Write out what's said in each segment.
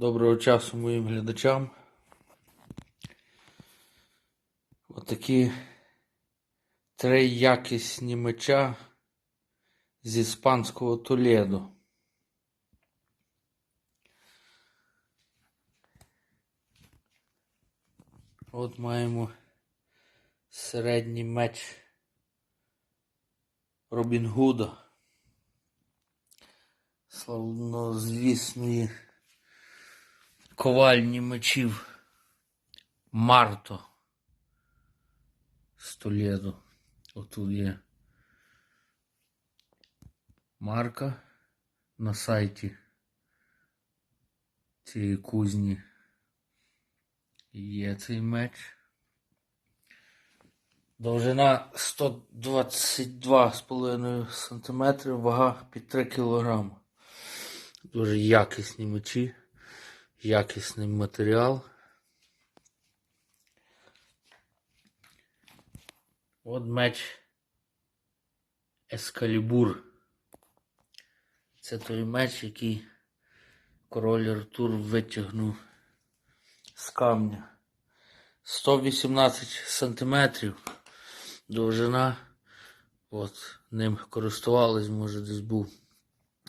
Доброго часу моїм глядачам. Отакі три якісні меча з іспанського Толедо. От маємо середній меч Робін Гуда. Славнозвісної ковальні мечів Марто з Толєдо. Отут є марка на сайті цієї кузні. Є цей меч. Довжина 122,5 см, вага під 3 кг. Дуже якісні мечі, якісний матеріал. От меч Ескалібур. Це той меч, який король Артур витягнув з камня. 118 сантиметрів довжина. От, ним користувались, може десь був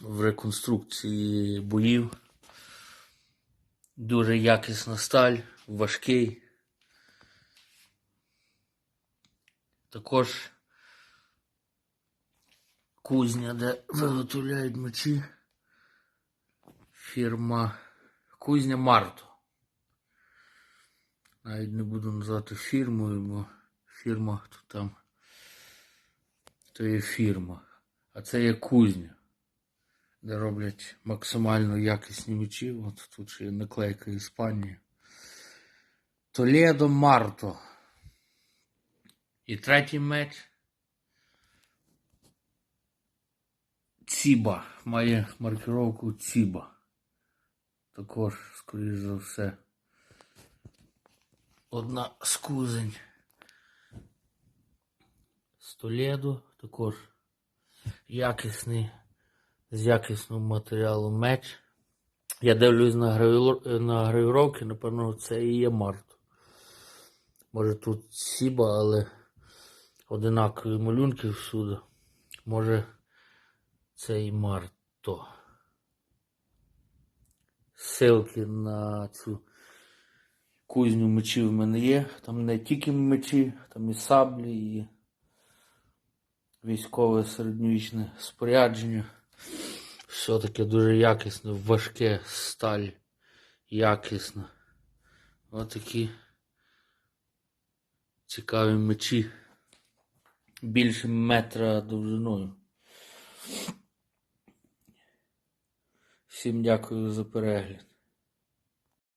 в реконструкції боїв. Дуже якісна сталь, важкий. Також кузня, де виготовляють мечі. Фірма Кузня Марто. Навіть не буду називати фірмою, бо фірма то там то є фірма. А це є кузня, де роблять максимально якісні мечі. От тут ще є наклейка Іспанії. Толедо Марто. І третій меч. Ціба. Має маркировку Ціба. Також, скоріш за все, одна з кузень. З Толедо. Також якісний, з якісного матеріалу меч. Я дивлюсь на, гравіровки, напевно, це і є Марто. Може тут Сіба, але одинакові малюнки всюди. Може це і Марто. Ссылки на цю кузню мечів в мене є. Там не тільки мечі, там і саблі, і військове середньовічне спорядження. Все таке дуже якісне, важке, сталь, якісна. Отакі цікаві мечі. Більше метра довжиною. Всім дякую за перегляд.